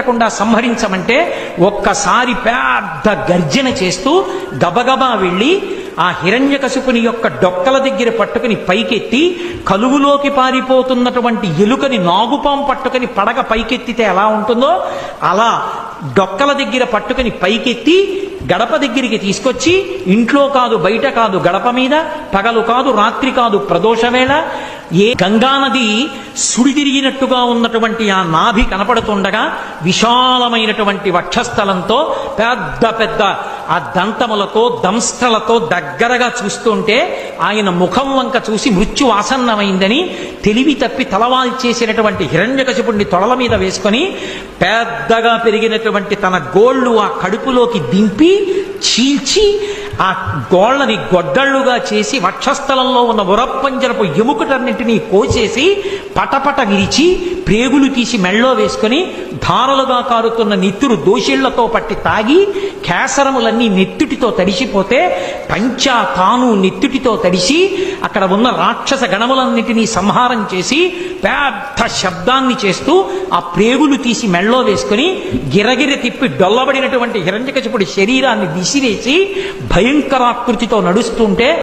పెట్టకుండా సంహరించమంటే ఒక్కసారి పెద్ద గర్జన చేస్తూ గబగబా వెళ్ళి ఆ హిరణ్యకశిపుని యొక్క డొక్కల దగ్గర పట్టుకుని పైకెత్తి కలుగులోకి పారిపోతున్నటువంటి ఎలుకని నాగుపాం పట్టుకుని పడగ పైకెత్తితే ఎలా ఉంటుందో అలా డొక్కల దగ్గర పట్టుకుని పైకెత్తి గడప దగ్గరికి తీసుకొచ్చి ఇంట్లో కాదు బయట కాదు గడప మీద పగలు కాదు రాత్రి కాదు ప్రదోషవేళ ఏ గంగానది సుడిదిరిగినట్టుగా ఉన్నటువంటి ఆ నాభి కనపడుతుండగా విశాలమైనటువంటి వక్షస్థలంతో పెద్ద పెద్ద ఆ దంతములతో దంష్టలతో దగ్గరగా చూస్తుంటే ఆయన ముఖం వంక చూసి మృత్యు ఆసన్నమైందని తెలివి తప్పి తలవాల్చేసినటువంటి హిరణ్యకశిపుణ్ణి తొడల మీద వేసుకొని పెద్దగా పెరిగినటువంటి తన గోళ్ళు ఆ కడుపులోకి దింపి చీల్చి ఆ గోళ్ళని గొడ్డళ్ళుగా చేసి వక్షస్థలంలో ఉన్న ఉరప్పంజరపు ఎముకటన్నింటినీ కోసేసి పటపట విరిచి ప్రేగులు తీసి మెళ్ళో వేసుకొని ధారలుగా కారుతున్న నెత్తురు దోషిళ్ళతో పట్టి తాగి కేసరములన్నీ నెత్తుటితో తడిసిపోతే పంచా తాను నెత్తుటితో తడిసి అక్కడ ఉన్న రాక్షస గణములన్నిటినీ సంహారం చేసి పెద్ద శబ్దాన్ని చేస్తూ ఆ ప్రేగులు తీసి మెళ్ళో వేసుకొని గిరగిర తిప్పి డొల్లబడినటువంటి హిరణ్యకశిపుడి శరీరాన్ని విసిరేసి భయంకరాకృతితో నడుస్తుంటే